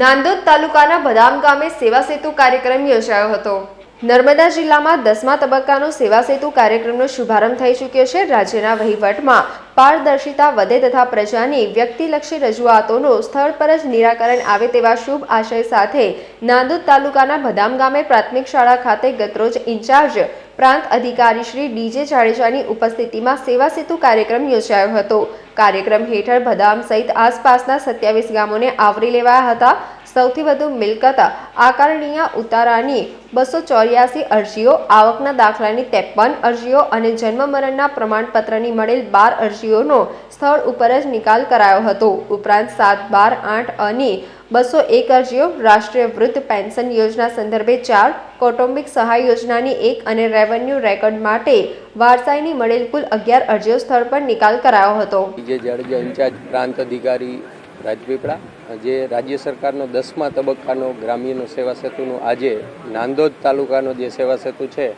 નાંદોદ તાલુકાના બદામ ગામે સેવા સેતુ કાર્યક્રમ યોજાયો હતો. નર્મદા જિલ્લામાં દસમા તબક્કાનો સેવા સેતુ કાર્યક્રમનો શુભારંભ થઈ ચૂક્યો છે. રાજ્યના વહીવટમાં પારદર્શિતા વધે તથા પ્રજાની વ્યક્તિલક્ષી રજૂઆતોનું સ્થળ પર જ નિરાકરણ આવે તેવા શુભ આશય સાથે નાંદોદ તાલુકાના બદામ ગામે પ્રાથમિક શાળા ખાતે ગતરોજ ઇન્ચાર્જ પ્રાંત અધિકારી શ્રી ડીજે જાડેજાની ઉપસ્થિતિમાં સેવા સેતુ કાર્યક્રમ યોજાયો હતો. કાર્યક્રમ હેઠળ બદામ સહિત આસપાસના સત્યાવીસ ગામોને આવરી લેવાયા હતા. સૌથી વધુ મિલકત આકારણીય ઉતારાની બસો ચોર્યાસી અરજીઓ, આવકના દાખલાની ત્રેપન અરજીઓ અને જન્મ મરણના પ્રમાણપત્રની મળેલ બાર અરજીઓનો સ્થળ ઉપર જ નિકાલ કરાયો હતો. ઉપરાંત સાત બાર આઠ અને બસો એક અરજીઓ રાષ્ટ્રીય વૃદ્ધ પેન્શન યોજના સંદર્ભે ચાર કૌટુંબિક સહાય યોજનાની એક અને રેવન્યુ રેકોર્ડ માટે વારસાઈની મળેલ કુલ અગિયાર અરજીઓ સ્થળ પર નિકાલ કરાયો હતો. જે જાડેજા ઇન્ચાર્જ પ્રાંત અધિકારી રાજપીપળા, જે રાજ્ય સરકારનો દસમા તબક્કાનો ગ્રામ્યનો સેવા સેતુનું આજે નાંદોદ તાલુકાનો જે સેવા સેતુ છે,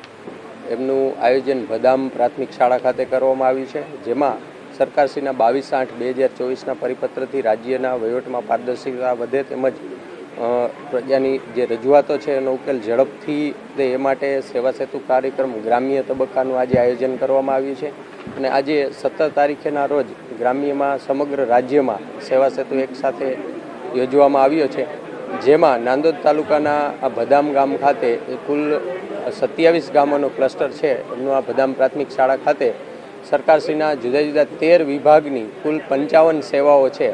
એમનું આયોજન બદામ પ્રાથમિક શાળા ખાતે કરવામાં આવ્યું છે, જેમાં સરકારશ્રીના બાવીસ આઠ બે હજાર ચોવીસના પરિપત્રથી રાજ્યના વહીવટમાં પારદર્શિતા વધે તેમજ પ્રજાની જે રજૂઆતો છે એનો ઉકેલ ઝડપથી દે એ માટે સેવા સેતુ કાર્યક્રમ ગ્રામ્ય તબક્કાનું આજે આયોજન કરવામાં આવ્યું છે. અને આજે સત્તર તારીખેના રોજ ગ્રામ્યમાં સમગ્ર રાજ્યમાં સેવા સેતુ એકસાથે યોજવામાં આવ્યો છે. જેમાં નાંદોદ તાલુકાના આ બદામ ગામ ખાતે કુલ સત્યાવીસ ગામોનો ક્લસ્ટર છે. એમનું આ બદામ પ્રાથમિક શાળા ખાતે સરકારશ્રીના જુદા જુદા તેર વિભાગની કુલ પંચાવન સેવાઓ છે,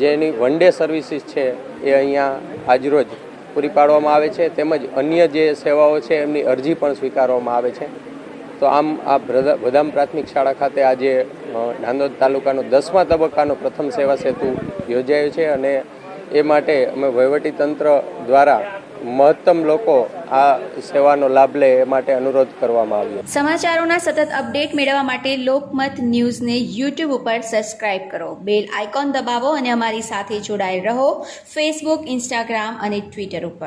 જેની વન ડે સર્વિસીસ છે એ અહીંયા આજરોજ પૂરી પાડવામાં આવે છે. તેમજ અન્ય જે સેવાઓ છે એમની અરજી પણ સ્વીકારવામાં આવે છે. તો આમ આ બદામ પ્રાથમિક શાળા ખાતે આજે નાંદોદ તાલુકાનો દસમા તબક્કાનો પ્રથમ સેવા સેતુ યોજાયો છે અને એ માટે અમે વહીવટી તંત્ર દ્વારા મહત્તમ લોકો આ સેવાનો લાભ લે એ માટે અનુરોધ કરવામાં આવ્યો. સમાચારોના સતત અપડેટ મેળવવા માટે લોકમત ન્યૂઝને યુટ્યુબ ઉપર સબસ્ક્રાઇબ કરો. બેલ આઇકોન દબાવો અને અમારી સાથે જોડાયેલ રહો. ફેસબુક ઇન્સ્ટાગ્રામ અને ટ્વિટર ઉપર.